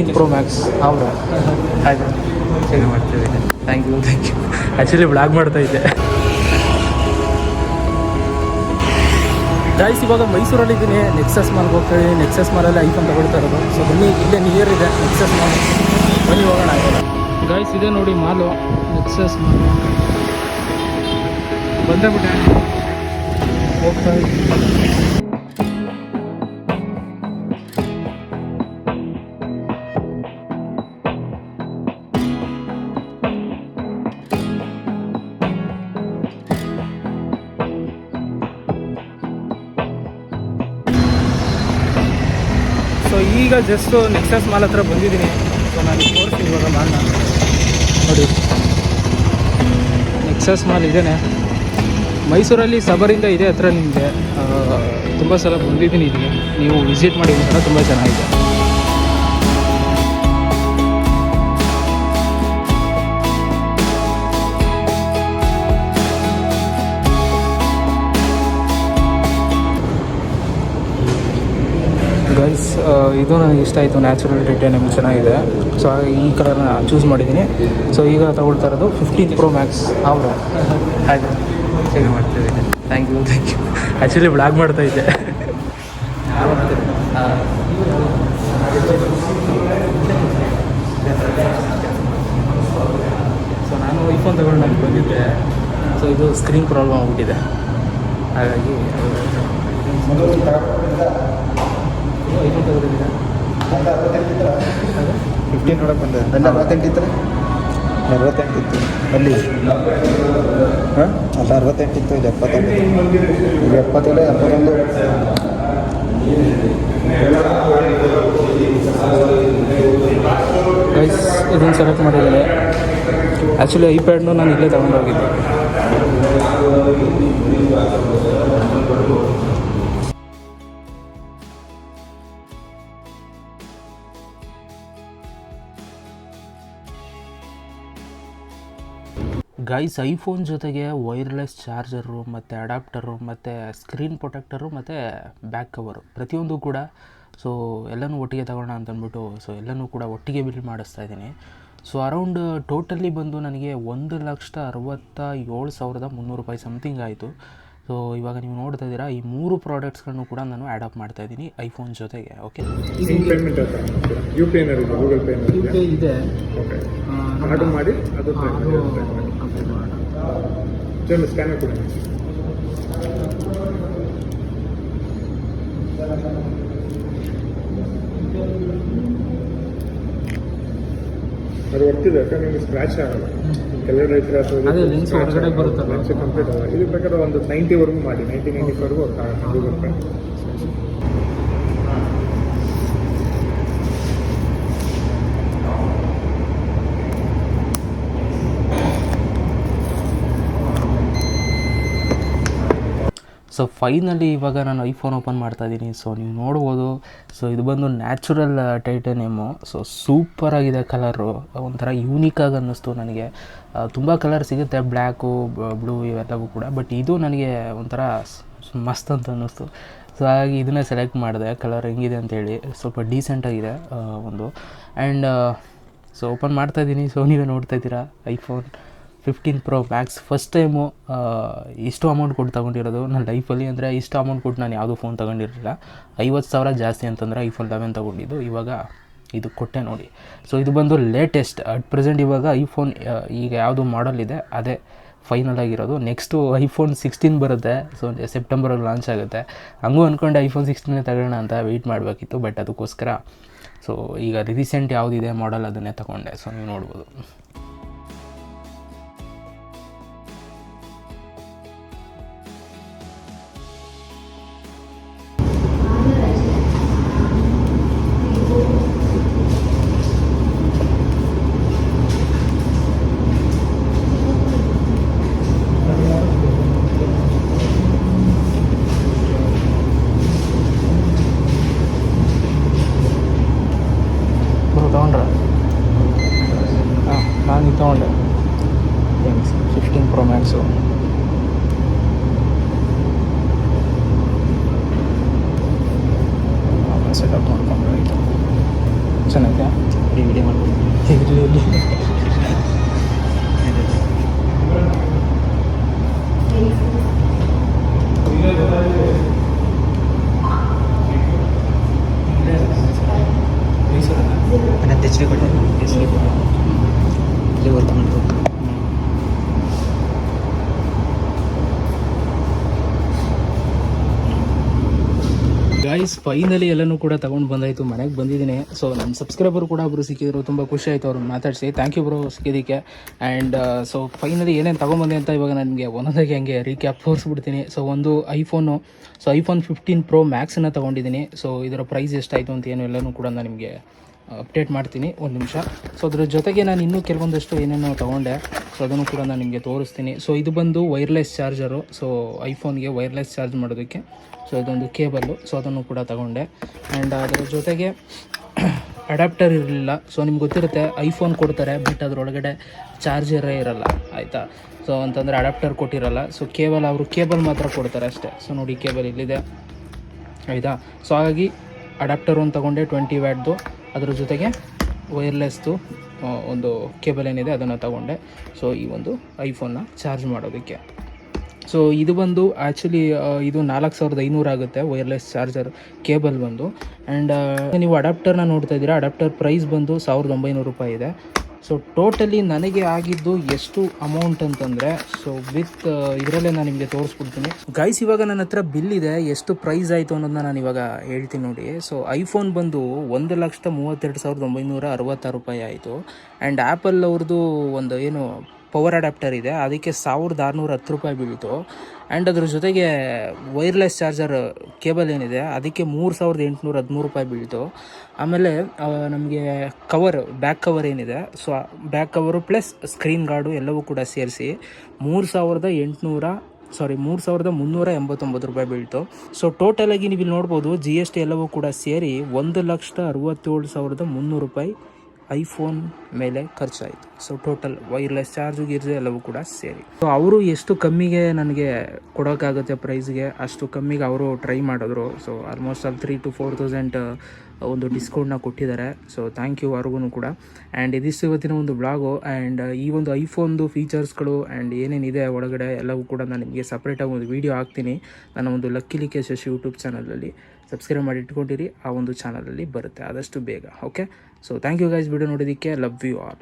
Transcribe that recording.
Fifteen pro Max ಹೌದಾ ಆಯ್ತು ಮಾಡ್ತೀವಿ thank you thank you actually vlog ಮಾಡ್ತಾ ಇದ್ದೆ. ಗಾಯ್ಸ್ ಇವಾಗ ಮೈಸೂರಲ್ಲಿ ಇದ್ದೀನಿ. ನೆಕ್ಸಸ್ ಮಾಲ್ಗೆ ಹೋಗ್ತಾ ಇದ್ದೀನಿ. ನೆಕ್ಸಸ್ ಮಾಲಲ್ಲಿ ಐಫೋನ್ ತಗೊಳ್ತಾ ಇರೋದು. ಸೊ ಬನ್ನಿ, ಇಲ್ಲೇ ನಿಯರ್ ಇದೆ. ನೆಕ್ಸಸ್ ಮಾಲ್ ಬನ್ನಿ, ಹೋಗೋಣ. ಗಾಯ್ಸ್ ಇದೆ ನೋಡಿ ಮಾಲು. ನೆಕ್ಸಸ್ ಮಾಲ್ ಬಂದೇ ಬಿಟ್ಟೆ. ಹೋಗ್ತಾ ಇದ್ದೀನಿ. ಈಗ ಜಸ್ಟ್ ನೆಕ್ಸಸ್ ಮಾಲ್ ಹತ್ರ ಬಂದಿದ್ದೀನಿ. ಸೊ ನಾನು ತೋರಿಸ್ತೀನಿ ಇವಾಗ ಮಾಲ್ನ ನೋಡಿ. ನೆಕ್ಸಸ್ ಮಾಲ್ ಇದೇನೆ. ಮೈಸೂರಲ್ಲಿ ಸಬರಿಂದ ಇದೆ ಹತ್ರ ನಿಮಗೆ. ತುಂಬ ಸಲ ಬಂದಿದ್ದೀನಿ ಇಲ್ಲಿ. ನೀವು ವಿಸಿಟ್ ಮಾಡಿ ತುಂಬ ಚೆನ್ನಾಗಿದೆ. ಇದು ನನಗೆ ಇಷ್ಟ ಆಯಿತು ನ್ಯಾಚುರಲ್ ಡಿಟೈನಿಂಗ್ ಚೆನ್ನಾಗಿದೆ. ಸೊ ಹಾಗಾಗಿ ಈ ಕಲರ್ನ ಚೂಸ್ ಮಾಡಿದ್ದೀನಿ. ಸೊ ಈಗ ತಗೊಳ್ತಾ ಇರೋದು ಫಿಫ್ಟೀನ್ ಪ್ರೋ ಮ್ಯಾಕ್ಸ್ ಅವರು ಆಯ್ತು thank you thank you actually vlog ಮಾಡ್ತಾ ಇದ್ದೆ. ಸೊ ನಾನು ಐಫೋನ್ ತಗೊಂಡು ನನಗೆ ಬಂದಿದ್ದೆ. ಸೊ ಇದು ಸ್ಕ್ರೀನ್ ಪ್ರಾಬ್ಲಮ್ ಆಗಿಬಿಟ್ಟಿದೆ. ಹಾಗಾಗಿ ಫಿಫ್ಟೀನ್ ನೋಡಕ್ಕೆ ಬಂದೆ. ಅಲ್ಲಿ ಅರವತ್ತೆಂಟು ಇತ್ತು ಅರವತ್ತೆಂಟು ಇತ್ತು ಅಲ್ಲಿ? ಹಾಂ? ಅಲ್ಲಿ ಅರವತ್ತೆಂಟು ಇತ್ತು ಇಲ್ಲಿ ಎಪ್ಪತ್ತೆಂಟು ಇದು ಇಲ್ಲಿ ಎಪ್ಪತ್ತೇಳು ಎಪ್ಪತ್ತೊಂದು. ಗೈಸ್ ಇದನ್ನು ಸೆಲೆಕ್ಟ್ ಮಾಡಿದ್ದೀನಿ ಆ್ಯಕ್ಚುಲಿ ಐಪ್ಯಾಡ್ನು ನಾನು ಇಲ್ಲೇ ತಗೊಂಡೋಗಿದ್ದೆ. ಗೈಸ್ ಐಫೋನ್ ಜೊತೆಗೆ ವೈರ್ಲೆಸ್ ಚಾರ್ಜರು ಮತ್ತು ಅಡಾಪ್ಟರು ಮತ್ತು ಸ್ಕ್ರೀನ್ ಪ್ರೊಟೆಕ್ಟರು ಮತ್ತು ಬ್ಯಾಕ್ ಕವರು ಪ್ರತಿಯೊಂದು ಕೂಡ. ಸೊ ಎಲ್ಲನೂ ಒಟ್ಟಿಗೆ ತಗೋಣ ಅಂತ ಅಂದ್ಬಿಟ್ಟು ಸೊ ಎಲ್ಲನೂ ಕೂಡ ಒಟ್ಟಿಗೆ ಬಿಲ್ ಮಾಡಿಸ್ತಾ ಇದ್ದೀನಿ. ಸೊ ಅರೌಂಡ್ ಟೋಟಲಿ ಬಂದು ನನಗೆ ಒಂದು ಲಕ್ಷದ ಅರವತ್ತ ಏಳು ಸಾವಿರದ ಮುನ್ನೂರು ರೂಪಾಯಿ ಸಮಥಿಂಗ್ ಆಯಿತು. ಸೊ ಇವಾಗ ನೀವು ನೋಡ್ತಾ ಇದ್ದೀರಾ ಈ ಮೂರು ಪ್ರಾಡಕ್ಟ್ಸ್ಗಳನ್ನು ಕೂಡ ನಾನು ಆ್ಯಡಪ್ ಮಾಡ್ತಾ ಇದ್ದೀನಿ ಐಫೋನ್ ಜೊತೆಗೆ okay U P Google pay ಇದೆ. ಆರ್ಡರ್ ಮಾಡಿ ಅದು ಚಲೋ ಸ್ಕ್ಯಾನರ್ ಕೊಡಿ. ಅದು ಒಟ್ಟಿದೆ ಯಾಕಂದ್ರೆ ನಿಮಗೆ ಸ್ಕ್ರಾಚ್ ಆಗಲ್ಲ. ಕೆಳಗಡೆ ರೈತರ. ಕಂಪ್ಲೀಟ್ ಆಗಲ್ಲ. ಇದು ಬೇಕಾದ್ರೆ ಒಂದು ನೈಂಟಿವರೆಗೂ ಮಾಡಿ ನೈಂಟಿ ನೈಂಟಿ ಫೈವ್ವರೆಗೂ ವರ್ಕ್ ಸೊ ಫೈನಲಿ ಇವಾಗ ನಾನು ಐಫೋನ್ ಓಪನ್ ಮಾಡ್ತಾ ಇದ್ದೀನಿ. ಸೊ ನೀವು ನೋಡ್ಬೋದು. ಸೊ ಇದು ಬಂದು ನ್ಯಾಚುರಲ್ ಟೈಟೇನಿಯಮು ಸೊ ಸೂಪರಾಗಿದೆ ಕಲರು ಒಂಥರ ಯೂನಿಕಾಗಿ ಅನ್ನಿಸ್ತು ನನಗೆ. ತುಂಬ ಕಲರ್ ಸಿಗುತ್ತೆ. ಬ್ಲ್ಯಾಕು ಬ್ಲೂ ಇವೆಲ್ಲವೂ ಕೂಡ. ಬಟ್ ಇದು ನನಗೆ ಒಂಥರ ಮಸ್ತ್ ಅಂತ ಅನ್ನಿಸ್ತು. ಸೊ ಹಾಗಾಗಿ ಇದನ್ನೇ ಸೆಲೆಕ್ಟ್ ಮಾಡಿದೆ. ಕಲರ್ ಹೆಂಗಿದೆ ಅಂತೇಳಿ. ಸ್ವಲ್ಪ ಡೀಸೆಂಟಾಗಿದೆ ಒಂದು. ಆ್ಯಂಡ್ ಸೊ ಓಪನ್ ಮಾಡ್ತಾ ಇದ್ದೀನಿ. ಸೊ ನೀವೇ ನೋಡ್ತಾ ಇದ್ದೀರಾ iPhone fifteen pro max first time ಇಷ್ಟು ಅಮೌಂಟ್ ಕೊಟ್ಟು ತೊಗೊಂಡಿರೋದು ನನ್ನ ಲೈಫಲ್ಲಿ ಅಂದರೆ ಇಷ್ಟು ಅಮೌಂಟ್ ಕೊಟ್ಟು ನಾನು ಯಾವುದೂ ಫೋನ್ ತೊಗೊಂಡಿರಲಿಲ್ಲ. ಐವತ್ತು ಸಾವಿರ ಜಾಸ್ತಿ ಅಂತಂದರೆ ಐಫೋನ್ ಲೆವೆನ್ ತೊಗೊಂಡಿದ್ದು. ಇವಾಗ ಇದು ಕೊಟ್ಟೆ ನೋಡಿ. ಸೊ ಇದು ಬಂದು ಲೇಟೆಸ್ಟ್ ಅಟ್ ಪ್ರೆಸೆಂಟ್ ಇವಾಗ ಐಫೋನ್ ಈಗ ಯಾವುದು ಮಾಡಲ್ ಇದೆ, ಅದೇ ಫೈನಲ್ ಆಗಿರೋದು. ನೆಕ್ಸ್ಟು ಐಫೋನ್ ಸಿಕ್ಸ್ಟೀನ್ ಬರುತ್ತೆ. ಸೊ ಸೆಪ್ಟೆಂಬರಲ್ಲಿ ಲಾಂಚ್ ಆಗುತ್ತೆ. ಹಂಗೂ ಅಂದ್ಕೊಂಡು ಐಫೋನ್ ಸಿಕ್ಸ್ಟೀನೇ ತಗೊಳ್ಳೋಣ ಅಂತ ವೆಯ್ಟ್ ಮಾಡಬೇಕಿತ್ತು ಬಟ್ ಅದಕ್ಕೋಸ್ಕರ. ಸೊ ಈಗ ರೀಸೆಂಟ್ ಯಾವುದಿದೆ ಮಾಡಲ್ ಅದನ್ನೇ ತಗೊಂಡೆ. ಸೊ ನೀವು ನೋಡ್ಬೋದು. ನನ್ನ ಗಾಯ್ಸ್ ಫೈನಲಿ ಎಲ್ಲನೂ ಕೂಡ ತಗೊಂಡು ಬಂದಾಯಿತು, ಮನೆಗೆ ಬಂದಿದ್ದೀನಿ. ಸೊ ನಮ್ಮ ಸಬ್ಸ್ಕ್ರೈಬರ್ ಕೂಡ ಒಬ್ಬರು ಸಿಕ್ಕಿದ್ರು, ತುಂಬ ಖುಷಿ ಆಯಿತು ಅವ್ರನ್ನ ಮಾತಾಡಿಸಿ. ಥ್ಯಾಂಕ್ ಯು ಬ್ರೋ ಸಿಕ್ಕಿದ್ದಕ್ಕೆ. ಆ್ಯಂಡ್ ಸೊ ಫೈನಲಿ ಏನೇನು ತೊಗೊಂಬಂದೆ ಅಂತ ಇವಾಗ ನನಗೆ ಒಂದೊಂದಾಗಿ ಹಂಗೆ ರೀಕ್ಯಾಪ್ ತೋರಿಸ್ಬಿಡ್ತೀನಿ. ಸೊ ಒಂದು iPhone so iPhone fifteen pro ಮ್ಯಾಕ್ಸನ್ನು ತೊಗೊಂಡಿದ್ದೀನಿ. ಸೊ ಇದರ ಪ್ರೈಸ್ ಎಷ್ಟಾಯಿತು ಅಂತ ಏನು ಎಲ್ಲನೂ ಕೂಡ ನಾನು ನಿಮಗೆ ಅಪ್ಡೇಟ್ ಮಾಡ್ತೀನಿ, ಒಂದು ನಿಮಿಷ. ಸೊ ಅದ್ರ ಜೊತೆಗೆ ನಾನು ಇನ್ನೂ ಕೆಲವೊಂದಷ್ಟು ಏನೇನೋ ತೊಗೊಂಡೆ. ಸೊ ಅದನ್ನು ಕೂಡ ನಾನು ನಿಮಗೆ ತೋರಿಸ್ತೀನಿ. ಸೊ ಇದು ಬಂದು ವೈರ್ಲೆಸ್ ಚಾರ್ಜರು ಸೊ ಐಫೋನ್ಗೆ ವೈರ್ಲೆಸ್ ಚಾರ್ಜ್ ಮಾಡೋದಕ್ಕೆ. ಸೊ ಇದೊಂದು ಕೇಬಲ್ಲು ಸೊ ಅದನ್ನು ಕೂಡ ತಗೊಂಡೆ. ಆ್ಯಂಡ್ ಅದರ ಜೊತೆಗೆ ಅಡಾಪ್ಟರ್ ಇರಲಿಲ್ಲ. ಸೊ ನಿಮ್ಗೆ ಗೊತ್ತಿರುತ್ತೆ ಐಫೋನ್ ಕೊಡ್ತಾರೆ ಬಟ್ ಅದರೊಳಗಡೆ ಚಾರ್ಜರೇ ಇರಲ್ಲ. ಆಯಿತಾ? ಸೊ ಅಂತಂದರೆ ಅಡಾಪ್ಟರ್ ಕೊಟ್ಟಿರಲ್ಲ. ಸೊ ಕೇಬಲ್ ಅವರು ಕೇಬಲ್ ಮಾತ್ರ ಕೊಡ್ತಾರೆ ಅಷ್ಟೇ. ಸೊ ನೋಡಿ, ಕೇಬಲ್ ಇಲ್ಲಿದೆ. ಆಯಿತಾ? ಸೊ ಹಾಗಾಗಿ ಅಡಾಪ್ಟರ್ ಒಂದು ತೊಗೊಂಡೆ ಟ್ವೆಂಟಿ ವ್ಯಾಟ್ದು ಅದ್ರ ಜೊತೆಗೆ ವೈರ್ಲೆಸ್ದು ಒಂದು ಕೇಬಲ್ ಏನಿದೆ ಅದನ್ನು ತಗೊಂಡೆ. ಸೊ ಈ ಒಂದು ಐಫೋನ್ನ ಚಾರ್ಜ್ ಮಾಡೋದಕ್ಕೆ. ಸೊ ಇದು ಬಂದು ಆ್ಯಕ್ಚುಲಿ ಇದು ನಾಲ್ಕು ಸಾವಿರದ ಐನೂರು ಆಗುತ್ತೆ ವೈರ್ಲೆಸ್ ಚಾರ್ಜರ್ ಕೇಬಲ್ ಬಂದು. ಆ್ಯಂಡ್ ನೀವು ಅಡಾಪ್ಟರ್ನ ನೋಡ್ತಾ ಇದ್ದೀರಾ ಅಡಾಪ್ಟರ್ ಪ್ರೈಸ್ ಬಂದು ಸಾವಿರದ ಒಂಬೈನೂರು ರೂಪಾಯಿ ಇದೆ. ಸೊ ಟೋಟಲಿ ನನಗೆ ಆಗಿದ್ದು ಎಷ್ಟು ಅಮೌಂಟ್ ಅಂತಂದರೆ ಸೊ ವಿತ್ ಇದರಲ್ಲೇ ನಾನು ನಿಮಗೆ ತೋರಿಸ್ಬಿಡ್ತೀನಿ ಗೈಸ್ ಇವಾಗ ನನ್ನ ಹತ್ರ ಬಿಲ್ ಇದೆ. ಎಷ್ಟು ಪ್ರೈಸ್ ಆಯಿತು ಅನ್ನೋದನ್ನ ನಾನು ಇವಾಗ ಹೇಳ್ತೀನಿ ನೋಡಿ. ಸೊ ಐಫೋನ್ ಬಂದು ಒಂದು ಲಕ್ಷದ ಮೂವತ್ತೆರಡು ಸಾವಿರದ ಒಂಬೈನೂರ ಅರವತ್ತಾರು ರೂಪಾಯಿ ಆಯಿತು. ಆ್ಯಂಡ್ ಆ್ಯಪಲ್ ಅವ್ರದ್ದು ಒಂದು ಏನು ಪವರ್ ಅಡ್ಯಾಪ್ಟರ್ ಇದೆ. ಅದಕ್ಕೆ ಸಾವಿರದ ಆರುನೂರ ಹತ್ತು ರೂಪಾಯಿ ಬೀಳ್ತು. ಆ್ಯಂಡ್ ಅದ್ರ ಜೊತೆಗೆ ವೈರ್ಲೆಸ್ ಚಾರ್ಜರ್ ಕೇಬಲ್ ಏನಿದೆ, ಅದಕ್ಕೆ ಮೂರು ಸಾವಿರದ ಎಂಟುನೂರ ಹದಿಮೂರು ರೂಪಾಯಿ ಬೀಳ್ತು. ಆಮೇಲೆ ನಮಗೆ ಕವರ್ ಬ್ಯಾಕ್ ಕವರ್ ಏನಿದೆ so back cover plus screen guard ಎಲ್ಲವೂ ಕೂಡ ಸೇರಿಸಿ ಮೂರು ಸಾವಿರದ ಎಂಟುನೂರ ಸಾರಿ ಮೂರು ಸಾವಿರದ ಮುನ್ನೂರ ಎಂಬತ್ತೊಂಬತ್ತು ರೂಪಾಯಿ ಬೀಳ್ತು. ಸೊ ಟೋಟಲಾಗಿ ನೀವು ಇಲ್ಲಿ ನೋಡ್ಬೋದು ಜಿ ಎಸ್ ಟಿ ಎಲ್ಲವೂ ಕೂಡ ಸೇರಿ ಒಂದು ಲಕ್ಷದ ಅರವತ್ತೇಳು ಸಾವಿರದ ಮುನ್ನೂರು ರೂಪಾಯಿ ಐಫೋನ್ ಮೇಲೆ ಖರ್ಚಾಯಿತು. ಸೊ ಟೋಟಲ್ ವೈರ್ಲೆಸ್ ಚಾರ್ಜು ಗಿರ್ಜು ಎಲ್ಲವೂ ಕೂಡ ಸೇರಿ. ಸೊ ಅವರು ಎಷ್ಟು ಕಮ್ಮಿಗೆ ನನಗೆ ಕೊಡೋಕ್ಕಾಗುತ್ತೆ ಪ್ರೈಸ್ಗೆ ಅಷ್ಟು ಕಮ್ಮಿಗೆ ಅವರು ಟ್ರೈ ಮಾಡಿದ್ರು. So almost all three to four thousand ಒಂದು ಡಿಸ್ಕೌಂಟ್ನ ಕೊಟ್ಟಿದ್ದಾರೆ. ಸೊ ಥ್ಯಾಂಕ್ ಯು ಅವ್ರಿಗೂ ಕೂಡ. ಆ್ಯಂಡ್ ಇದಿಷ್ಟು ಇವತ್ತಿನ ಒಂದು ಬ್ಲಾಗು ಆ್ಯಂಡ್ ಈ ಒಂದು ಐಫೋನ್ದು ಫೀಚರ್ಸ್ಗಳು ಆ್ಯಂಡ್ ಏನೇನಿದೆ ಒಳಗಡೆ ಎಲ್ಲವೂ ಕೂಡ ನಾನು ನಿಮಗೆ ಸಪ್ರೇಟಾಗಿ ಒಂದು ವೀಡಿಯೋ ಹಾಕ್ತೀನಿ. ನನ್ನ ಒಂದು ಲಕ್ಕಿ ಕೇಶಸ್ ಯೂಟ್ಯೂಬ್ ಚಾನಲಲ್ಲಿ ಸಬ್ಸ್ಕ್ರೈಬ್ ಮಾಡಿ ಇಟ್ಕೊಂಡಿರಿ. ಆ ಒಂದು ಚಾನಲಲ್ಲಿ ಬರುತ್ತೆ. ಆದಷ್ಟು ಬೇಗ. Okay so thank you guys video ನೋಡೋದಕ್ಕೆ ಲವ್ ಯು ಆಲ್